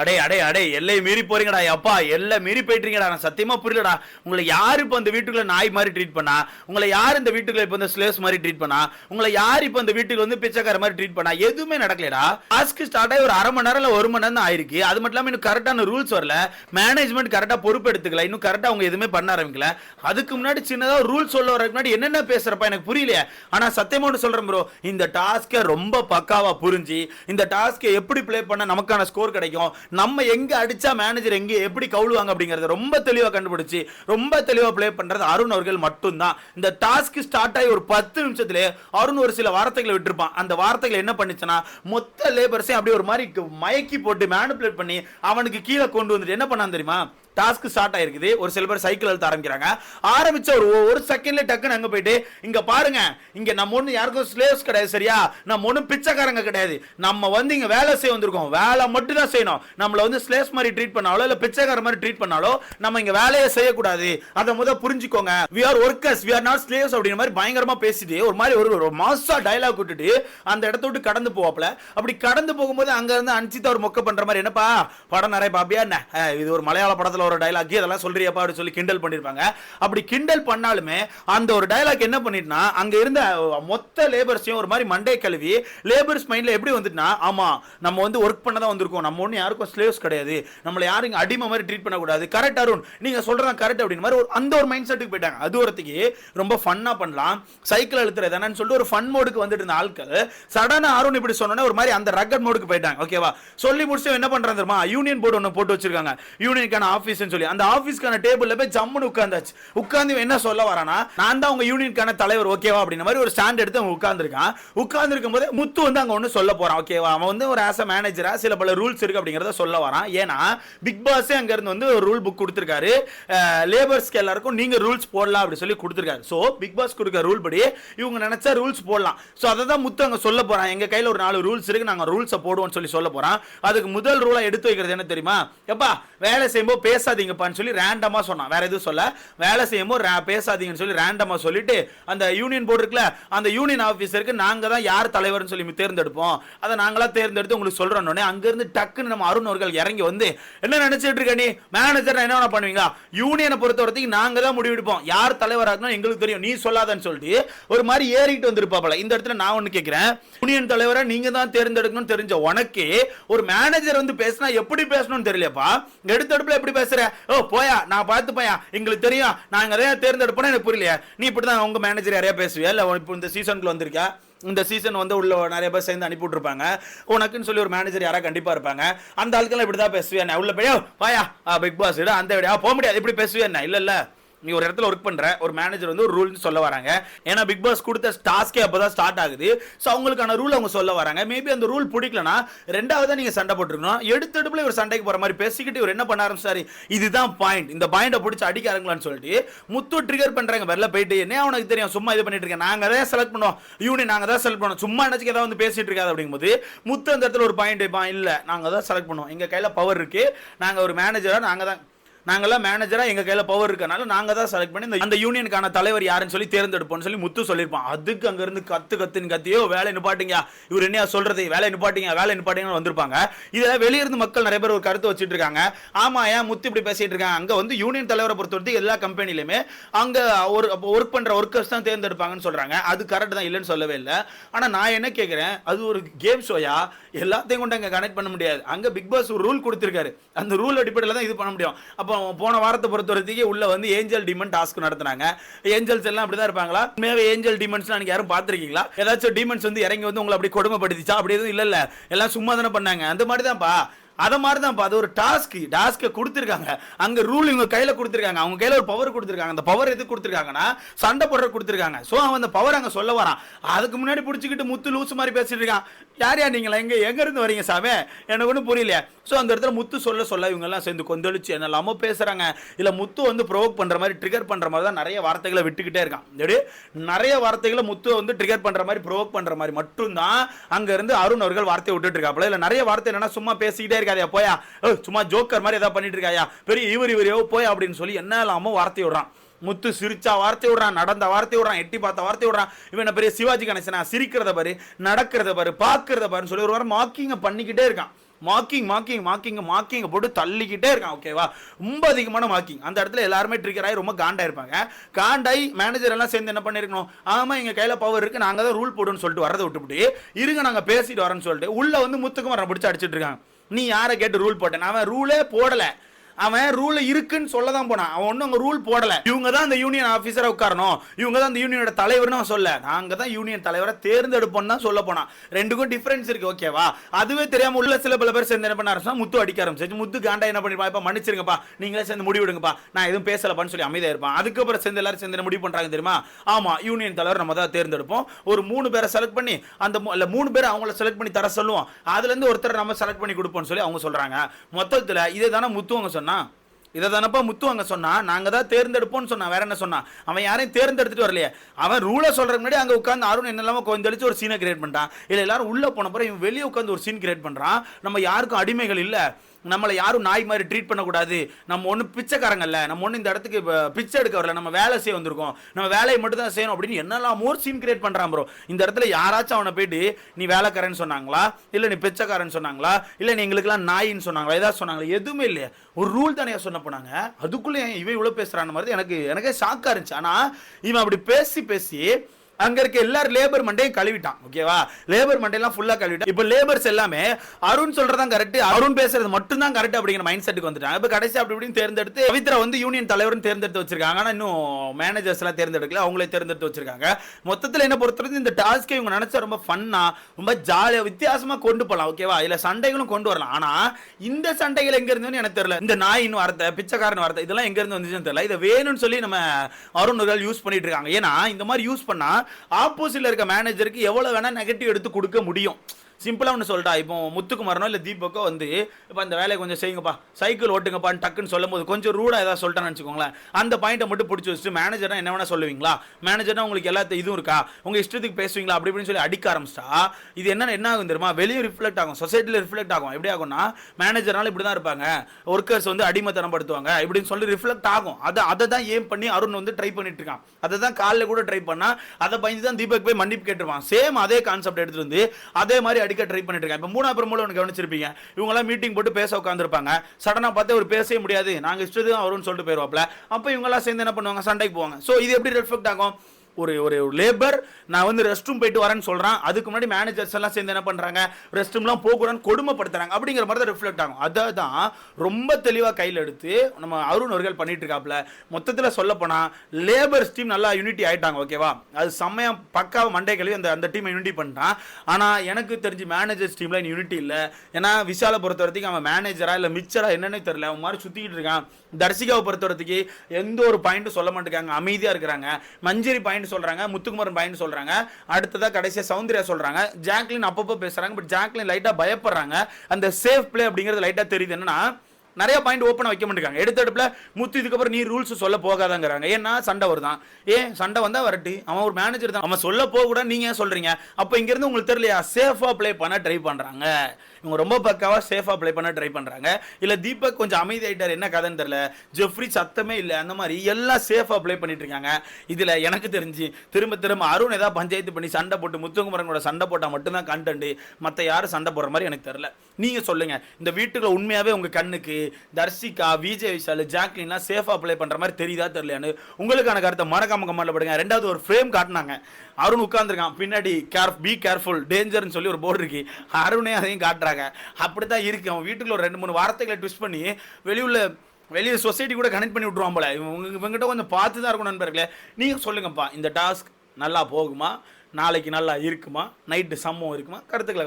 அடே அடே அடே எல்லை மீறி போறீங்கடா அப்பா எல்லை மீறி போயிட்டீங்கடா நான் சத்தியமா புரியலடா. உங்களை யார் இப்போ அந்த வீட்டுக்குள்ள நாய் மாதிரி ட்ரீட் பண்ணா? உங்களை யார் இந்த வீட்டுக்குள்ள இப்போ இந்த ஸ்லேஸ் மாதிரி ட்ரீட் பண்ணா? உங்களை யார் இப்போ இந்த வீட்டுக்கு வந்து பிச்சைக்கார மாதிரி ட்ரீட் பண்ணா? எதுவுமே நடக்கலடா. டாஸ்க் ஸ்டார்ட் ஆகி ஒரு அரை மணி நேரம் ஒரு மணி நேரம் தான் ஆயிருக்கு. அது மட்டும் இல்லாமல் இன்னும் கரெக்டான ரூல்ஸ் வரல. மேனேஜ்மெண்ட் கரெக்டாக பொறுப்பு எடுத்துக்கல. இன்னும் கரெக்டாக அவங்க எதுவுமே பண்ண ஆரம்பிக்கல. அதுக்கு முன்னாடி சின்னதாக ரூல்ஸ் சொல்ல வரதுக்கு முன்னாடி என்னென்ன பேசுறப்ப எனக்கு புரியலையே. ஆனால் சத்தியமா ஒன்று சொல்கிறேன் ப்ரோ இந்த டாஸ்க்கை ரொம்ப பக்காவாக புரிஞ்சு இந்த டாஸ்க்கை எப்படி ப்ளே பண்ண நமக்கான ஸ்கோர் கிடைக்கும்? நம்ம எங்கே அடித்தா மேனேஜர் எங்கே எப்படி கவுழுவாங்க அப்படிங்கிறத ரொம்ப தெளிவாக கண்டுபிடிச்சி ரொம்ப தெளிவாக ப்ளே பண்ணுறது அருண் அவர்கள் மட்டும்தான். இந்த டாஸ்க் ஸ்டார்ட் ஆகி ஒரு பத்து நிமிஷத்துலேயே அருண் ஒரு சில வார்த்தைகளை விட்டுருப்பான். அந்த வார்த்தைகள் என்ன பண்ணுச்சுன்னா மொத்த லேபர்ஸையும் அப்படியே ஒரு மாதிரி மயக்கி போட்டு மேனுப்புலேட் பண்ணி அவனுக்கு கீழே கொண்டு வந்துட்டு என்ன பண்ணான் தெரியுமா? டாஸ்க் ஸ்டார்ட் ஆயிருக்குது. ஒரு சில பேர் சைக்கிள் அழுத்த ஆரம்பிக்கிறாங்க. ஆரம்பிச்ச ஒரு ஒரு செகண்ட்ல டக்குன்னு அங்க போயிட்டு இங்க பாருங்க இங்க நம்ம ஒண்ணு யாருக்கும் ஸ்லேவ்ஸ் கிடையாது சரியா? நம்ம ஒண்ணும் பிச்சைக்காரங்க கிடையாது. நம்ம வந்து இங்க வேலை செய்ய வந்திருக்கோம். வேலை மட்டும் தான் செய்யணும். நம்மள வந்து ஸ்லேவ்ஸ் மாதிரி ட்ரீட் பண்ணாலோ இல்ல பிச்சைக்கார மாதிரி ட்ரீட் பண்ணாலோ நம்ம இங்க வேலையை செய்யக்கூடாது. அதை முத புரிஞ்சுக்கோங்க. We are workers we are not slaves அப்படிங்கிற மாதிரி பயங்கரமா பேசிட்டு ஒரு மாதிரி ஒரு மாசா டைலாக் விட்டுட்டு அந்த இடத்த விட்டு கடந்து போவாப்ல அப்படி கடந்து போகும்போது அங்க இருந்து அன்சிதா ஒரு மொக்க பண்ற மாதிரி என்னப்பா? படம் நிறைய பாப்பியா? என்ன? இது ஒரு மலையாள படத்துல ஒரு டைலாக் இதெல்லாம் சொல்றியப்பா அப்படி சொல்லி கிண்டல் பண்ணிருப்பாங்க. அப்படி கிண்டல் பண்ணாலுமே அந்த ஒரு டைலாக் என்ன பண்ணிட்டுனா அங்க இருந்த மொத்த லேபர்ஸையும் ஒரு மாதிரி மண்டே கழுவி லேபர்ஸ் மைண்ட்ல எப்படி வந்துட்டுனா ஆமா நம்ம வந்து ஒர்க் பண்ண தான் வந்திருக்கோம். நம்ம ஒன்றும் யாருக்கும் ஸ்லேவ்ஸ் கிடையாது. நம்மள யாரும் அடிமை மாதிரி ட்ரீட் பண்ணக்கூடாது. கரெக்ட் அருண் நீங்க சொல்கிறதா கரெக்ட் அப்படின்னு மாதிரி ஒரு அந்த ஒரு மைண்ட் செட்டுக்கு போயிட்டாங்க. அது ஒருத்திக்கு ரொம்ப ஃபன்னா பண்ணலாம். சைக்கிள் அழுத்துறது என்னன்னு சொல்லிட்டு ஒரு ஃபன் மோடுக்கு வந்துட்டு இருந்த ஆட்கள் சடனாக அருண் இப்படி சொன்னோன்னே ஒரு மாதிரி அந்த ரக்கட் மோடுக்கு போயிட்டாங்க. ஓகேவா சொல்லி முடிச்சு என்ன பண்றாங்க தெரியுமா? யூனியன் போர்டு ஒன்று போட்டு வச்சிருக்காங்க. யூனியனுக்கான ஆஃபீஸ்னு சொல்லி அந்த ஆஃபீஸ்க்கான டேபிள்ல போய் ஜம்முன்னு உட்காந்தாச்சு உட்காந்து என்ன சொல்ல வரானா நான் தான் உங்கள் யூனியனுக்கான தலைவர் ஓகேவா அப்படின்ற மாதிரி ஒரு ஸ்டாண்ட் எடுத்து அவன் உட்காந்துருக்கான் உட்காந்துருக்கும் போது முத்து வந்து அங்க ஒன்று சொல்ல போறான் ஓகேவா அவன் வந்து ஒரு ஆஸ் அ மேனேஜரா சில பல ரூல்ஸ் இருக்கு அப்படிங்கறத சொல்ல வரான். ஏன்னா பிக் பாஸே அங்க இருந்து வந்து ஒரு ரூல் புக் கொடுத்துருக்காரு. லேபர்ஸ்க்கு எல்லாருக்கும் நீங்க ரூல்ஸ் போடலாம் அப்படி சொல்லி கொடுத்துருக்காரு. ஸோ பிக் பாஸ் கொடுக்க ரூல் படி இவங்க நினச்சா ரூல்ஸ் போடலாம். ஸோ அதை தான் முத்து அங்க சொல்ல போறான். எங்க கையில் ஒரு நாலு ரூல்ஸ் இருக்கு நாங்க ரூல்ஸை போடுவோம்னு சொல்லி சொல்ல போறான். அதுக்கு முதல் ரூலாக எடுத்து வைக்கிறது என்ன தெரியுமா? எப்பா வேலை செய்யும்போது பேசாதீங்கப்பான்னு சொல்லி ரேண்டமாக சொன்னான். வேற எதுவும் சொல்ல. வேலை செய்யும்போது ரா- பேசாதீங்கன்னு சொல்லி ரேண்டமாக சொல்லிட்டு அந்த யூனியன் போர்டு இருக்குல்ல அந்த யூனியன் ஆஃபீஸருக்கு நாங்க தான் யார் தலைவர்னு சொல்லி தேர்ந்தெடுப்போம். அதை நாங்களாம் தேர்ந்தெடுத்து உங்களுக்கு சொல்றோம் அங்க இருந்து டக்குன்னு நம்ம அருண் அவர்கள் இறங்கி வந்து என்ன நினைச்சிட்டு இருக்க நீ? மேனேஜர் என்ன பண்ணுவீங்க யூனியனை பொறுத்த வரைக்கும் நாங்க தான் முடிவெடுப்போம் யார் தலைவராகணும் எங்களுக்கு தெரியும். நீ சொல்லாதன்னு சொல்லிட்டு ஒரு மாதிரி ஏறிட்டு வந்திருப்பாப்ல இந்த இடத்துல நான் ஒண்ணு கேட்குறேன் யூனியன் தலைவரை நீங்கள் தான் தேர்ந்தெடுக்கணும்னு தெரிஞ்ச உனக்கு ஒரு மேனேஜர் வந்து பேசினா எப்படி பேசணும்னு தெரியலப்பா எடுத்தடுப்புல எப்படி பேசுற. ஓ போயா நான் பார்த்து போயா எங்களுக்கு தெரியும். நாங்க அதே தேர்ந்தெடுப்போம் எனக்கு புரியலையா. நீ இப்படி தான் உங்க மேனேஜர் நிறையா பேசுவியா? இல்லை இப்போ இந்த சீசனுக்குள்ள வந்திருக்கா இந்த சீசன் வந்து உள்ள நிறைய பேர் சேர்ந்து அனுப்பி விட்டுருப்பாங்க. உனக்குன்னு சொல்லி ஒரு மேனேஜர் யாரா கண்டிப்பா இருப்பாங்க. அந்த ஆளுக்கெல்லாம் இப்படி தான் பேசுவேன் உள்ள போய் வாயா பிக் பாஸ் அந்த விட போக முடியாது. இப்படி பேசுவேன் இல்லை இல்லை இல்ல. நீ ஒரு இடத்துல ஒர்க் பண்ற ஒரு மேனேஜர் வந்து ஒரு ரூல்னு சொல்ல வராங்க. ஏன்னா பிக் பாஸ் கொடுத்த டாஸ்கே அப்பதான் ஸ்டார்ட் ஆகுது. ஸோ அவங்களுக்கான ரூல் அவங்க சொல்ல வராங்க. மேபி அந்த ரூல் பிடிக்கலனா ரெண்டாவதா நீங்க சண்டை போட்டுருக்கணும். எடுத்தடுப்புல இவர் சண்டைக்கு போற மாதிரி பேசிக்கிட்டு இவர் என்ன பண்ண ஆரம்பிச்சாரு? இதுதான் பாயிண்ட் இந்த பாயிண்டை பிடிச்சி அடிக்காருங்களான்னு சொல்லிட்டு முத்து ட்ரிகர் பண்றாங்க. வெளில போயிட்டு என்ன அவனுக்கு தெரியும்? சும்மா இது பண்ணிட்டு இருக்கேன். நாங்க தான் செலக்ட் பண்ணுவோம் யூனியன் நாங்க தான் செலக்ட் பண்ணுவோம் சும்மா நினைச்சு ஏதாவது வந்து பேசிட்டு இருக்காது. அப்படிங்கும்போது முத்து அந்த இடத்துல ஒரு பாயிண்ட் வைப்பான். இல்லை நாங்க தான் செலக்ட் பண்ணுவோம் எங்க கையில பவர் இருக்கு. நாங்க ஒரு மேனேஜரா நாங்க தான் நாங்கெல்லாம் மேனேஜராக எங்கள் கையில் பவர் இருக்கனால நாங்கள் தான் செலக்ட் பண்ணி அந்த யூனியனுக்கான தலைவர் யாருன்னு சொல்லி தேர்ந்தெடுப்போம்னு சொல்லி முத்து சொல்லியிருப்பான். அதுக்கு அங்கேருந்து கத்து கத்துன்னு கத்தியோ வேலை நிப்பாட்டிங்க. இவர் என்னையா சொல்றது? வேலை நிப்பாட்டிங்க வேலை நிப்பாட்டிங்கன்னு வந்திருப்பாங்க. இதை வெளியிருந்து மக்கள் நிறைய பேர் ஒரு கருத்து வச்சுட்டு இருக்காங்க ஆமா ஏன் முத்து இப்படி பேசிட்டு இருக்காங்க? அங்கே வந்து யூனியன் தலைவரை பொறுத்த வரைக்கும் எல்லா கம்பெனிலையுமே அங்கே ஒரு ஒர்க் பண்ணுற ஒர்க்கர்ஸ் தான் தேர்ந்தெடுப்பாங்கன்னு சொல்றாங்க. அது கரெக்ட் தான் இல்லைன்னு சொல்லவே இல்லை. ஆனா நான் என்ன கேட்குறேன் அது ஒரு கேம் ஷோயா எல்லாத்தையும் கொண்டு அங்கே கனெக்ட் பண்ண முடியாது. அங்கே பிக் பாஸ் ஒரு ரூல் கொடுத்துருக்காரு. அந்த ரூல் அடிப்படையில் தான் இது பண்ண முடியும். அப்போ போன வாரத்தை பொறுத்த வரைக்கும் உள்ள வந்து ஏஞ்சல் டிமன் டாஸ்க் நடத்துனாங்க. ஏஞ்சல்ஸ் எல்லாம் அப்படிதான் இருப்பாங்களா? உண்மையாவே ஏஞ்சல் டிமன்ஸ் நீங்க யாரும் பார்த்துருக்கீங்களா? ஏதாச்சும் டிமன்ஸ் வந்து இறங்கி வந்து உங்களை அப்படி கொடுமைப்படுத்திச்சா? அப்படி எதுவும் இல்லை இல்லை எல்லாம் சும்மா தானே பண்ணாங்க. அந்த மாதிரி தான்ப்பா அதை மாதிரி தான் அது ஒரு டாஸ்க் டாஸ்க்கை கொடுத்துருக்காங்க. அங்கே ரூல் இவங்க கையில் கொடுத்துருக்காங்க. அவங்க கையில் ஒரு பவர் கொடுத்துருக்காங்க. அந்த பவர் எது கொடுத்துருக்காங்கன்னா சண்டை போடுற கொடுத்துருக்காங்க. ஸோ அவன் அந்த பவர் அங்கே சொல்ல வரான். அதுக்கு முன்னாடி பிடிச்சிக்கிட்டு முத்து லூஸ் மாதிரி பேசிட்டு இருக்கான். யார் யார் நீங்களா? எங்கே எங்கேருந்து வரீங்க சாமே? எனக்கு ஒன்றும் புரியல ஸோ அந்த இடத்துல முத்து சொல்ல சொல்ல இவங்கெல்லாம் சேர்ந்து கொந்தளிச்சு என்னெல்லாமோ பேசுகிறாங்க இல்லை முத்து வந்து ப்ரோவோக் பண்ணுற மாதிரி ட்ரிகர் பண்ணுற மாதிரி தான் நிறைய வார்த்தைகளை விட்டுக்கிட்டே இருக்கான். எப்படி நிறைய வார்த்தைகளை முத்து வந்து ட்ரிகர் பண்ணுற மாதிரி ப்ரோவோக் பண்ணுற மாதிரி மட்டும்தான் அங்கேருந்து அருண் அவர்கள் வார்த்தையை விட்டுட்டு இருக்காப்புல. இல்லை நிறைய வார்த்தை என்னென்னா சும்மா பேசிக்கிட்டே இருக்காதயா போயா. சும்மா ஜோக்கர் மாதிரி ஏதாவது பண்ணிட்டு இருக்காயா? பெரிய இவர் இவரையோ போய் அப்படின்னு சொல்லி என்ன இல்லாம வார்த்தை விடுறான். முத்து சிரிச்சா வார்த்தை விடுறான் நடந்த வார்த்தை விடுறான் எட்டி பார்த்த வார்த்தை விடுறான். இவன் என்ன பெரிய சிவாஜி கணேசனா? சிரிக்கிறத பாரு நடக்கிறத பாரு பார்க்கறத பாருன்னு சொல்லி ஒரு வாரம் மாக்கிங்க பண்ணிக்கிட்டே இருக்கான். மாக்கிங் மாக்கிங் மாக்கிங் மாக்கிங் போட்டு தள்ளிக்கிட்டே இருக்கான் ஓகேவா ரொம்ப அதிகமான மாக்கிங் அந்த இடத்துல எல்லாருமே ட்ரிகர் ஆகி ரொம்ப காண்டாக இருப்பாங்க. காண்டாய் மேனேஜர் எல்லாம் சேர்ந்து என்ன பண்ணிருக்கணும்? ஆமா எங்க கையில பவர் இருக்கு நாங்க தான் ரூல் போடுன்னு சொல்லிட்டு வரதை விட்டுவிட்டு இருங்க நாங்க பேசிட்டு வரோம்னு சொல்லிட்டு உள்ள வந்து முத்துக்குமரன் பிடிச்சி அடிச்சிட்டு இருக்காங்க. நீ யாரை கேட்டு ரூல் போட்டேன் அவன் ரூலே போடல. அவன் ரூல் இருக்குன்னு சொல்ல தான் போனான். அவன் ஒன்றும் அங்கே ரூல் போடலை. இவங்க தான் அந்த யூனியன் ஆஃபீஸரை உட்காரணும். இவங்க தான் அந்த யூனியனோட தலைவர்னு அவன் சொல்ல நாங்கள் தான் யூனியன் தலைவரை தேர்ந்தெடுப்போம் தான் சொல்ல போனான். ரெண்டுக்கும் டிஃப்ரென்ஸ் இருக்கு ஓகேவா அதுவே தெரியாமல் உள்ள சில பல பேர் சேர்ந்து என்ன பண்ண ஆரம்பிச்சா முத்து அடிக்க ஆரம்பிச்சு முத்து காண்டா என்ன பண்ணிருப்பா? இப்போ மன்னிச்சிருங்கப்பா. நீங்களே சேர்ந்து முடிவெடுங்கப்பா நான் எதுவும் பேசலப்பான்னு சொல்லி அமைதியாக இருப்பான். அதுக்கப்புறம் சேர்ந்து எல்லாரும் சேர்ந்து முடிவு பண்ணுறாங்க தெரியுமா? ஆமா யூனியன் தலைவர் நம்ம தான் தேர்ந்தெடுப்போம். ஒரு மூணு பேரை செலக்ட் பண்ணி அந்த இல்லை மூணு பேரை அவங்கள செலக்ட் பண்ணி தர சொல்லுவோம். அதுலேருந்து ஒருத்தர் நம்ம செலக்ட் பண்ணி கொடுப்போம்னு சொல்லி அவங்க சொல்கிறாங்க மொத்தத்தில் இதே தானே முத்து அவங்க சொன்னா இதை தானப்பா முத்து அங்கே சொன்னான் நாங்கள் தான் தேர்ந்தெடுப்போம்னு சொன்னான். வேற என்ன சொன்னான்? அவன் யாரையும் தேர்ந்தெடுத்துட்டு வரலையே. அவன் ரூலை சொல்கிற முன்னாடி அங்கே உட்காந்து அருண் இல்லாமல் கொந்தளித்து ஒரு சீனை கிரியேட் பண்ணிட்டான். இல்லை எல்லாரும் உள்ளே போன பிறகு இவன் வெளியே உட்காந்து ஒரு சீன் கிரியேட் பண்ணுறான் நம்ம யாருக்கும் அடிமைகள் இல்லை. நம்மளை யாரும் நாய் மாதிரி ட்ரீட் பண்ணக்கூடாது. நம்ம ஒன்றும் பிச்சைக்காரங்கல்ல நம்ம ஒன்றும் இந்த இடத்துக்கு பிச்சை எடுக்க வரல நம்ம வேலை செய்ய வந்திருக்கோம். நம்ம வேலையை மட்டும் தான் செய்யணும் அப்படின்னு என்னெல்லாம் மோர் சீம் கிரியேட் பண்ணுறான் ப்ரோ இந்த இடத்துல யாராச்சும் அவனை போயிட்டு நீ வேலைக்காரன்னு சொன்னாங்களா? இல்லை நீ பிச்சைக்காரன்னு சொன்னாங்களா? இல்லை நீ எங்களுக்குலாம் நாயின்னு சொன்னாங்களா? ஏதாவது சொன்னாங்களா? எதுவுமே இல்லையா. ஒரு ரூல் தானே சொன்ன போனாங்க. அதுக்குள்ளே ஏன் இவன் இவ்வளோ பேசுகிறான்னு மாதிரி எனக்கு எனக்கே ஷாக்காக இருந்துச்சு. ஆனால் இவன் அப்படி பேசி பேசி அங்க இருக்க எல்லாரும் லேபர் மண்டையும் கழுவிட்டான் ஓகேவா லேபர் மண்டையெல்லாம் ஃபுல்லா கழுவிட்டான் இப்போ லேபர்ஸ் எல்லாமே அருண் சொல்றதான் கரெக்ட் அருண் பேசுறது மட்டும் தான் கரெக்ட் அப்படிங்கிற மைண்ட் செட்டுக்கு வந்துட்டாங்க. இப்போ கடைசி அப்படி இப்படின்னு தேர்ந்தெடுத்து பவித்ரா வந்து யூனியன் தலைவர்னு தேர்ந்தெடுத்து வச்சிருக்காங்க. ஆனா இன்னும் மேனேஜர்ஸ் எல்லாம் தேர்ந்தெடுக்கல அவங்களே தேர்ந்தெடுத்து வச்சிருக்காங்க. மொத்தத்துல என்ன பொறுத்தவரைக்கும் இந்த டாஸ்க்கை இவங்க நினைச்சா ரொம்ப ஃபன்னா ரொம்ப ஜாலியா வித்தியாசமா கொண்டு போகலாம் ஓகேவா இல்ல சண்டைகளும் கொண்டு வரலாம். ஆனா இந்த சண்டைகள் எங்க இருந்துன்னு எனக்கு தெரியல. இந்த நாயின் வார்த்தை பிச்சைக்காரன் வார்த்தை இதெல்லாம் எங்க இருந்து வந்துச்சுன்னு தெரியல. இதை வேணும்னு சொல்லி நம்ம அருண்கள் யூஸ் பண்ணிட்டு இருக்காங்க. ஏன்னா இந்த மாதிரி யூஸ் பண்ணா ஆப்போசிட்ல இருக்க மேனேஜருக்கு எவ்வளவு வேணா நெகட்டிவ் எடுத்து கொடுக்க முடியும். சிம்பிளாக ஒன்று சொல்லிட்டா இப்போ முத்துக்குமாரனோ இல்லை தீபக்கோ வந்து இப்போ அந்த வேலையை கொஞ்சம் செய்யுங்கப்பா. சைக்கிள் ஓட்டுங்கப்பான்னு டக்குன்னு சொல்லும் போது கொஞ்சம் ரூடா ஏதாவது சொல்லிட்டான்னு வச்சுக்கோங்களேன். அந்த பாயிண்ட்டை மட்டும் பிடிச்சி வச்சுட்டு மேனேஜர்னா என்ன வேணா சொல்லுவீங்களா? மேனேஜர்னா உங்களுக்கு எல்லா இதுவும் இருக்கா? உங்கள் இஷ்டத்துக்கு பேசுவீங்களா? அப்படி இப்படின்னு சொல்லி அடிக்க ஆரம்பிச்சிட்டா இது என்ன என்ன ஆகும் தெரியுமா? வெளியே ரிஃப்ளெக்ட் ஆகும். சொசைட்டியில் ரிஃப்ளெக்ட் ஆகும். எப்படி ஆகும்னா மேனேஜர்னால இப்படி தான் இருப்பாங்க. ஒர்க்கர்ஸ் வந்து அடிமத்தனம் படுத்துவாங்க இப்படின்னு சொல்லி ரிஃப்ளெக்ட் ஆகும். அதை அதை தான் ஏம் பண்ணி அருண் வந்து ட்ரை பண்ணிட்டு இருக்கான். அதை தான் காலைல கூட ட்ரை பண்ணால் அதை பயந்து தான் தீபக் போய் மன்னிப்பு கேட்டுருவான் சேம் அதே கான்செப்ட் எடுத்துகிட்டு வந்து அதே மாதிரி அடிக்க ட்ரை பண்ணிட்டு இருக்கேன். இப்போ மூணாவது மூலம் ஒன்று கவனிச்சிருப்பீங்க. இவங்கெல்லாம் மீட்டிங் போட்டு பேச உட்காந்துருப்பாங்க சடனாக பார்த்து ஒரு பேசவே முடியாது. நாங்கள் இஷ்டத்து தான் வரும்னு சொல்லிட்டு போயிருவாப்ல அப்போ இவங்கெல்லாம் சேர்ந்து என்ன பண்ணுவாங்க? சண்டைக்கு போவாங்க. ஸோ இது எப்படி ரெஃபெக்ட் ஆகும்? ஒரு ஒரு லேபர் நான் வந்து ரெஸ்ட் ரூம் போயிட்டு வரேன்னு சொல்கிறேன் அதுக்கு முன்னாடி மேனேஜர்ஸ் எல்லாம் சேர்ந்து என்ன பண்ணுறாங்க ரெஸ்ட் ரூம்லாம் போகக்கூடாதுன்னு கொடுமைப்படுத்துறாங்க. அப்படிங்கிற மாதிரி தான் ரிஃப்ளெக்ட் ஆகும். அதை தான் ரொம்ப தெளிவாக கையில் எடுத்து நம்ம அருண் அவர்கள் பண்ணிட்டு இருக்காப்ல மொத்தத்தில் சொல்லப்போனால் லேபர்ஸ் டீம் நல்லா யூனிட்டி ஆகிட்டாங்க ஓகேவா அது செம்மையாக பக்காவ மண்டே கழுவி அந்த அந்த டீமை யூனிட்டி பண்ணிட்டான். ஆனால் எனக்கு தெரிஞ்சு மேனேஜர்ஸ் டீமில் யூனிட்டி இல்லை. ஏன்னா விஷாலை பொறுத்த வரைக்கும் அவன் மேனேஜரா இல்லை மிச்சரா என்னன்னே தெரியல. அவன் மாதிரி சுற்றிக்கிட்டு இருக்கான். தர்சிகாவை பொறுத்த வரைக்கும் எந்த ஒரு பாயிண்ட்டும் சொல்ல மாட்டேங்காங்க அமைதியாக இருக்கிறாங்க. மஞ்சரி பாயிண்ட் சொல்றாங்க முத்துக்குமரன் பாயிண்ட் சொல்றாங்க. அடுத்ததா கடைசியா சௌந்தர்யா சொல்றாங்க. ஜாக்லின் அப்பப்போ பேசுறாங்க பட் ஜாக்லின் லைட்டாக பயப்படுறாங்க. அந்த சேஃப் பிளே அப்படிங்கிறது லைட்டா தெரியுது என்னன்னா நிறைய பாயிண்ட் ஓப்பனாக வைக்க மாட்டேங்காங்க எடுத்த முத்து இதுக்கப்புறம் நீ ரூல்ஸ் சொல்ல போகாதங்கிறாங்க. ஏன்னா சண்டை வருதான். ஏன்? சண்டை வந்தால் வரட்டு. அவன் ஒரு மேனேஜர் தான். அவன் சொல்ல போக கூட நீங்கள் ஏன் அப்போ இங்கேருந்து உங்களுக்கு தெரியலையா? சேஃபாக ப்ளே பண்ண ட்ரை பண்ணுறாங்க இவங்க ரொம்ப பக்காவாக சேஃபாக ப்ளே பண்ண ட்ரை பண்ணுறாங்க இல்லை தீபக் கொஞ்சம் அமைதியாயிட்டார். என்ன கதைன்னு தெரியல. ஜெஃப்ரி சத்தமே இல்லை. அந்த மாதிரி எல்லாம் சேஃபாக ப்ளே பண்ணிட்டு இருக்காங்க. இதில் எனக்கு தெரிஞ்சு திரும்ப திரும்ப அருண் ஏதாவது பஞ்சாயத்து பண்ணி சண்டை போட்டு முத்துக்குமரனோட சண்டை போட்டால் மட்டும்தான் கண்டென்ட் மற்ற யாரும் சண்டை போடுற மாதிரி எனக்கு தெரில நீங்கள் சொல்லுங்கள் இந்த வீட்டுக்குள்ள உண்மையாகவே உங்கள் கண்ணுக்கு தர்ஷிகா விஜய் விஷால் ஜாக்லின்லாம் சேஃபாக ப்ளே பண்ணுற மாதிரி தெரியுதா தெரியலையான்னு உங்களுக்கான கருத்தை மறக்காம கமெண்ட்ல படுங்க. ரெண்டாவது ஒரு ஃப்ரேம் காட்டினாங்க. அருண் உட்காந்துருக்கான் பின்னாடி கேர் பி கேர்ஃபுல் டேஞ்சர்னு சொல்லி ஒரு போர்டு இருக்கு. அருணே அதையும் காட்டுறாங்க. அப்படி தான் இருக்கு. அவன் வீட்டுக்குள்ள ஒரு ரெண்டு மூணு வார்த்தைகளை ட்விஸ்ட் பண்ணி வெளியுள்ள வெளியே சொசைட்டி கூட கனெக்ட் பண்ணி விட்ருவான் போல. இவங்க இவங்ககிட்ட கொஞ்சம் பார்த்து தான் இருக்கணும் நண்பர்களே. நீங்கள் சொல்லுங்கப்பா இந்த டாஸ்க் நல்லா போகுமா? நாளைக்கு நல்லா இருக்குமா? நைட்டு சம்மம் இருக்குமா? கருத்துக்களை